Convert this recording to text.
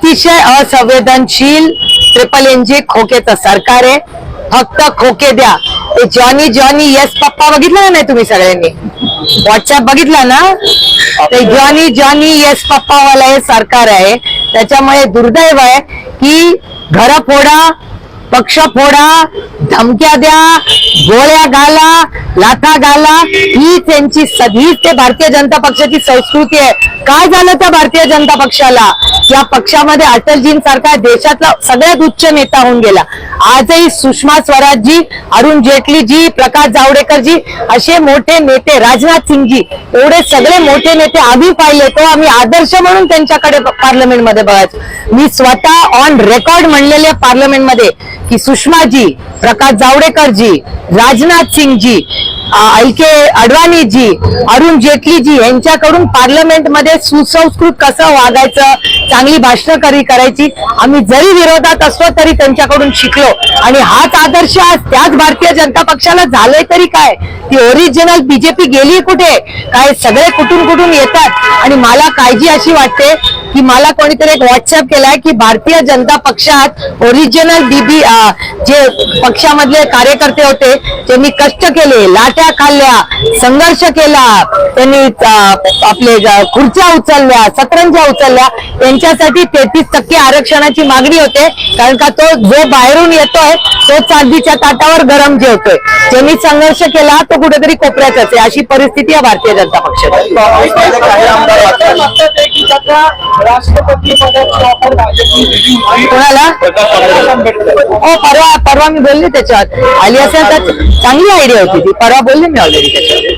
अतिशय असंवेदनशील triple NG खोकेचं सरकार आहे. फक्त खोके द्या. ते जॉनी जॉनी येस पप्पा बघितलं ना नाही तुम्ही सगळ्यांनी? व्हॉट्सअप बघितला ना? ते जॉनी जॉनी येस पप्पा वाला हे सरकार आहे. त्याच्यामुळे दुर्दैव आहे की घर फोडा पक्ष फोडा धमक्या द्या गोळ्या घाला लाथा घाला ही त्यांची सगळीच ते भारतीय जनता पक्षाची संस्कृती आहे. काय झालं त्या भारतीय जनता पक्षाला? या पक्षामध्ये अटलजींसारखा देशातला सगळ्यात उच्च नेता होऊन गेला. आजही सुषमा स्वराजजी अरुण जेटलीजी प्रकाश जावडेकरजी असे मोठे नेते राजनाथ सिंगजी एवढे सगळे मोठे नेते आम्ही पाहिले तो आम्ही आदर्श म्हणून त्यांच्याकडे पार्लमेंटमध्ये बघायचो. मी स्वतः ऑन रेकॉर्ड म्हणलेले पार्लमेंटमध्ये की सुषमाजी प्रकाश जावडेकरजी राजनाथ सिंगजी एल के अडवाणीजी अरुण जेटलीजी यांच्याकडून पार्लमेंटमध्ये सुसंस्कृत कसं वागायचं चांगली भाषणं करायची आम्ही जरी विरोधात असलो तरी त्यांच्याकडून शिकलो. आणि हाच आदर्श आज त्याच भारतीय जनता पक्षाला झालंय तरी काय? ती ओरिजिनल बीजेपी गेली कुठे? काय सगळे कुठून कुठून येतात? आणि मला काळजी अशी वाटते की मला कोणीतरी एक व्हॉट्सअप केलाय की भारतीय जनता पक्षात ओरिजिनल बीबी जे पक्षामधले कार्यकर्ते होते त्यांनी कष्ट केले लाट्या खाल्ल्या संघर्ष केला त्यांनी आपले खुर्च्या उचलल्या सतरंजा उचलल्या यांच्यासाठी तेहतीस टक्के आरक्षणाची मागणी होते कारण का तो जो बाहेरून येतोय तो चांदीच्या ताटावर गरम जेवतोय ज्यांनी संघर्ष केला तो कुठेतरी कोपऱ्यातच असे अशी परिस्थिती आहे भारतीय जनता पक्षाची राष्ट्रपती पदाची ऑफर. कोणाला? हो परवा परवा मी बोलले त्याच्यात. आली असेल तर चांगली आयडिया होती ती. परवा बोलले मी ऑलरेडी त्याच्यावर.